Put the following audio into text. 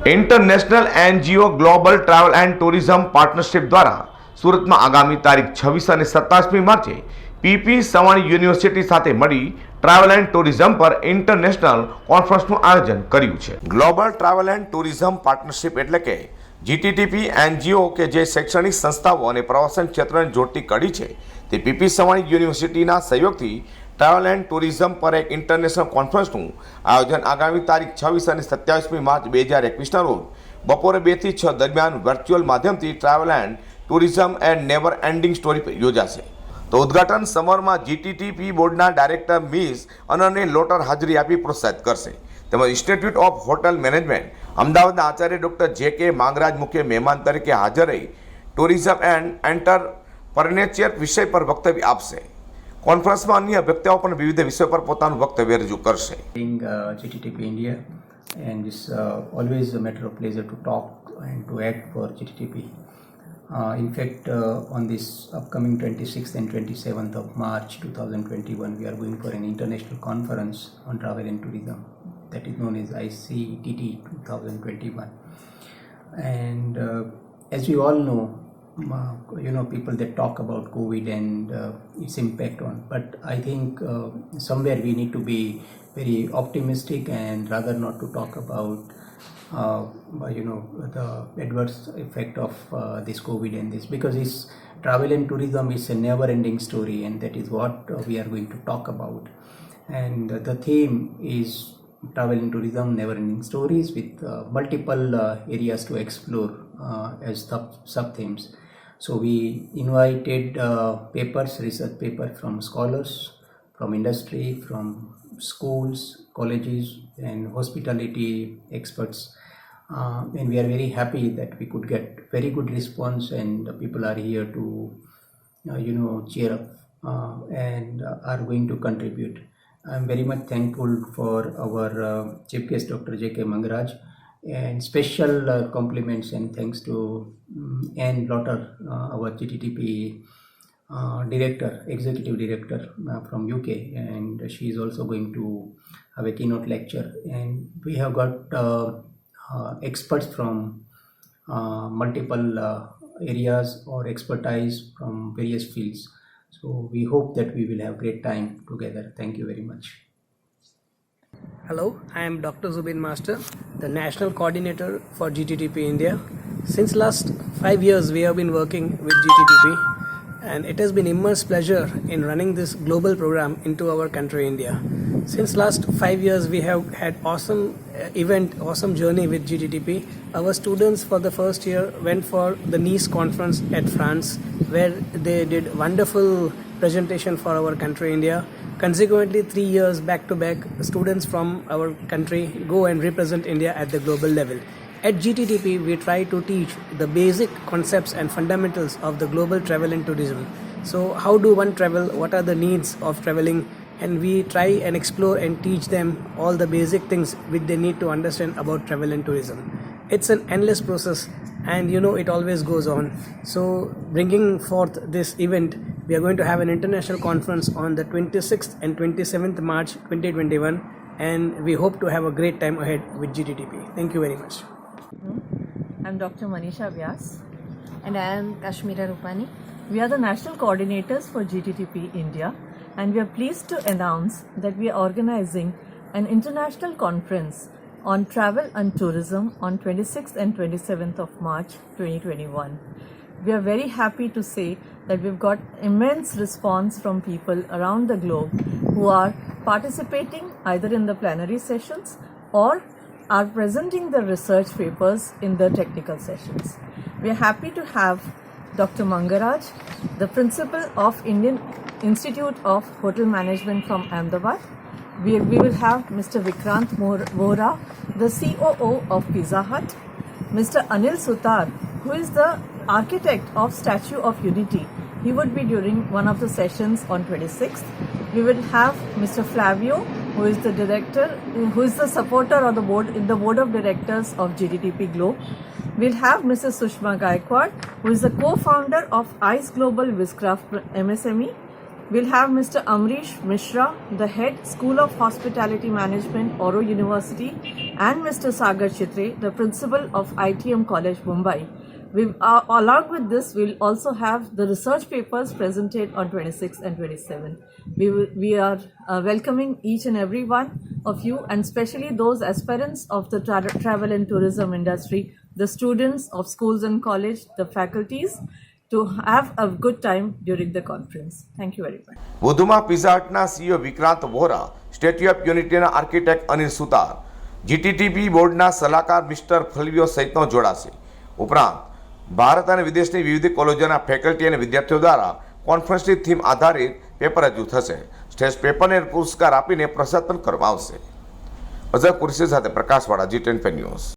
International NGO global travel and tourism partnership દ્વારા સુરતમાં આગામી તારીખ છવ્વીસ અને સત્તાવીસમી માર્ચે પીપી સવાણી યુનિવર્સિટી સાથે મળી ટ્રાવેલ એન્ડ ટુરિઝમ પર ઇન્ટરનેશનલ કોન્ફરન્સનું આયોજન કર્યું છે. Global travel and tourism partnership એટલે કે જીટીટીપી એનજીઓ કે જે શૈક્ષણિક સંસ્થાઓ અને પ્રવાસન ક્ષેત્રને જોડતી કડી છે તે પીપી સવાણી યુનિવર્સિટીના સહયોગથી ટ્રાવેલ એન્ડ ટુરિઝમ પર એક ઇન્ટરનેશનલ કોન્ફરન્સનું આયોજન આગામી તારીખ છવ્વીસ અને સત્યાવીસમી માર્ચ બે હજાર એકવીસના રોજ બપોરે બેથી છ દરમિયાન વર્ચ્યુઅલ માધ્યમથી travel and tourism and never ending story યોજાશે. તો ઉદ્ઘાટન સમારોહમાં જીટીટીપી બોર્ડના ડાયરેક્ટર મિસ અનને લોટર હાજરી આપી પ્રોત્સાહિત કરશે. તેમજ ઇન્સ્ટિટ્યૂટ ઓફ હોટલ મેનેજમેન્ટ અમદાવાદના આચાર્ય ડૉક્ટર જે કે માંગરાજ મુખ્ય મહેમાન તરીકે હાજર રહી ટુરિઝમ એન્ડ એન્ટરપ્રનેચર વિષય પર વક્તવ્ય આપશે. કોન્ફરન્સમાં અન્ય વ્યક્તિઓ પણ વિવિધ વિષયો પર પોતાનું વક્તવ્ય રજૂ કરશે being uh, GTTP India, and it's uh, always a matter of pleasure to talk and to act for GTTP. Uh, in fact, uh, on this upcoming 26th and 27th of March 2021, we are going for an international conference on travel and tourism that is known as ICTT 2021. And uh, as we all know, uh, you know, people that talk about COVID and uh, its impact on, but I think uh, somewhere we need to be very optimistic and rather not to talk about, uh, you know, the adverse effect of uh, this COVID and this because it's travel and tourism is a never-ending story, and that is what uh, we are going to talk about. And uh, the theme is travel and tourism never-ending stories with uh, multiple uh, areas to explore uh, as sub sub themes. So we invited uh, papers, research papers from scholars, from industry, from schools, colleges, and hospitality experts. Uh, and we are very happy that we could get very good response, and the people are here to, uh, you know, cheer up uh, and uh, are going to contribute. I'm very much thankful for our uh, chief guest, Dr. J.K. Mangaraj, and special uh, compliments and thanks to um, Anne Lotter, uh, our GTTP uh, director, executive director uh, from UK, and she is also going to have a keynote lecture. And we have got uh, uh, experts from multiple areas or expertise from various fields. So we hope that we will have great time together. Thank you very much. Hello, I am Dr. Zubin Master, the National Coordinator for GTTP India. Since last five years, we have been working with GTTP, and it has been immense pleasure in running this global program into our country, India. Since last five years, we have had awesome uh, event, awesome journey with GTTP. Our students for the first year went for the Nice conference at France, where they did wonderful presentation for our country, India. Consequently, three years back to back, students from our country go and represent India at the global level. At GTTP, we try to teach the basic concepts and fundamentals of the global travel and tourism. So, how do one travel? What are the needs of traveling? And we try and explore and teach them all the basic things which they need to understand about travel and tourism. It's an endless process, and you know it always goes on. So, bringing forth this event, we are going to have an international conference on the 26th and 27th March 2021, and we hope to have a great time ahead with GTTP. Thank you very much. I'm Dr. Manisha Vyas. And I am Kashmira Rupani. We are the national coordinators for GTTP India, and we are pleased to announce that we are organizing an international conference on travel and tourism on 26th and 27th of March 2021. We are very happy to say that we've got immense response from people around the globe who are participating either in the plenary sessions or are presenting the research papers in the technical sessions. We are happy to have Dr. Mangaraj, the principal of Indian Institute of Hotel Management from Ahmedabad. We, we will have Mr. Vikrant Vora, the COO of Pizza Hut, Mr. Anil Sutar, who is the architect of Statue of Unity. He would be during one of the sessions on 26th. We will have Mr. Flavio, who is the director, who is the supporter of the board in the board of directors of GDTP Globe. We'll have Mrs. Sushma Gaikwad, who is the co-founder of ICE Global Wizcraft MSME. We'll have Mr. Amrish Mishra, the head School of Hospitality Management, Oro University, and Mr. Sagar Chitre, the principal of ITM College, Mumbai. We, uh, along with this, we'll also have the research papers presented on 26 and 27. We, will, we are uh, welcoming each and every one of you, and especially those aspirants of the tra- travel and tourism industry, the students of schools and college, the faculties, to have a good time during the conference. Thank you very much. વધુમાં pizza હટના CEO Vikrant Vora statue of યુનિટીના architect Anil Sutar GTTP બોર્ડના સલાહકાર mister ફલ્વિયો સહિતનો જોડાશે ઉપરાંત, ભારત અને વિદેશની વિવિધ કોલેજોના ફેકલ્ટી અને વિદ્યાર્થીઓ દ્વારા કોન્ફરન્સની થીમ આધારિત પેપર રજૂ થશે સ્ટેજ પેપરને પુરસ્કાર આપીને પ્રસાદ પણ કરવામાં આવશે અઝર કુરશી સાથે પ્રકાશવાળા જી ટેન ન્યૂઝ